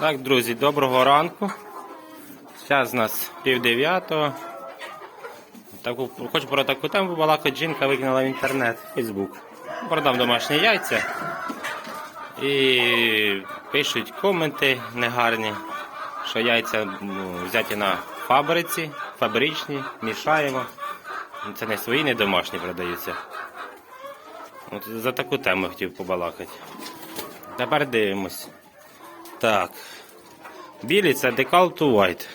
Так, друзі, доброго ранку. Зараз у нас пів дев'ятого. Хочу про таку тему побалакати. Жінка викинула в інтернет, Фейсбук. Продав домашні яйця. І пишуть коменти негарні, що яйця ну, взяті на фабриці, фабричні, мішаємо. Це не свої, не домашні продаються. От за таку тему хотів побалакати. Тепер дивимось. Так. Білі це Decal to White.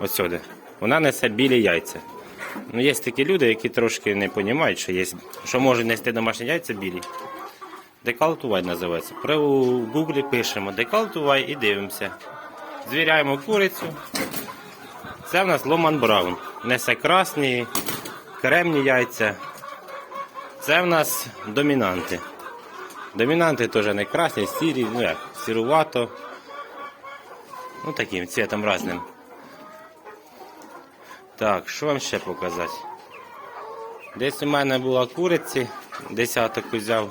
Ось сюди. Вона несе білі яйця. Ну, є такі люди, які трошки не розуміють, що, є, що можуть нести домашні яйця білі. Decal to White називається. При Гуглі пишемо Decal to White і дивимося. Звіряємо курицю. Це в нас Ломан Браун. Несе красні, кремні яйця. Це в нас домінанти. Домінанти теж не красні, сірі, ну як, сірувато. Ну таким цветом разним. Так, що вам ще показати? Десь у мене була куриці, десяток взяв.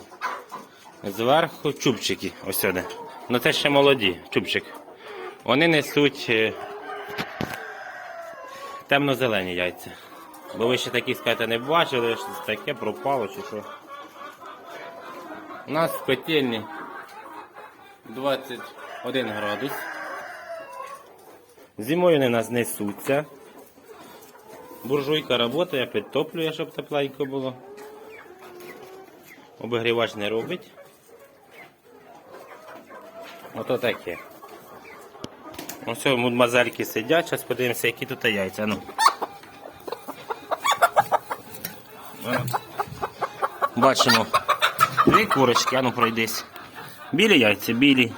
Зверху чубчики, ось сюди. Ну це ще молоді, чубчик. Вони несуть е, темно-зелені яйця. Бо ви ще такі, скажете, не бачили, що таке пропало чи що. У нас в котельні 21 градус. Зимою вони нас несуться. Буржуйка працює, підтоплює, щоб тепленько було. Обігрівач не робить. Ото таке. Ось мадмазельки сидять, зараз подивимося, які тут яйця. Ну. Бачимо. Дві курочки, а ну пройдись. Білі яйця, білі.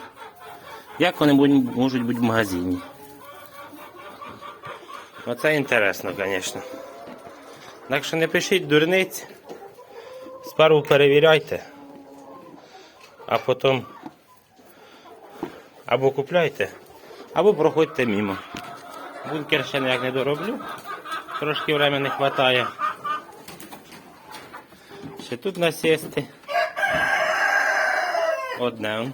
Як вони можуть бути в магазині? Оце інтересно, звісно. Так що не пишіть дурниць. Спершу перевіряйте, а потім або купляйте, або проходьте мимо. Бункер ще ніяк не дороблю. Трошки времени не вистачає. Ще тут насісти. Одне.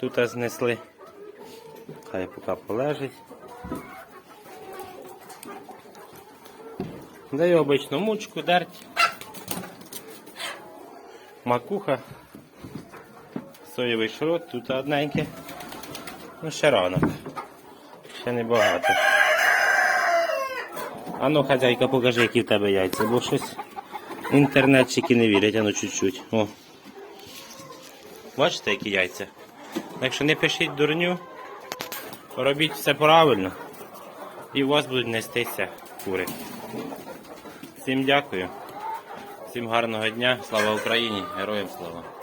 Тут знесли. Хай поки полежить. Даю обичну мучку, дерть. Макуха. Соєвий шрот, тут одненьке. Ну, ще ранок. Ще не багато. А ну, хазяйка, покажи, які в тебе яйця, бо щось інтернетчики не вірять, а ну чуть-чуть. Бачите, які яйця? Так що не пишіть дурню, робіть все правильно. І у вас будуть нестися кури. Всім дякую. Всім гарного дня. Слава Україні! Героям слава!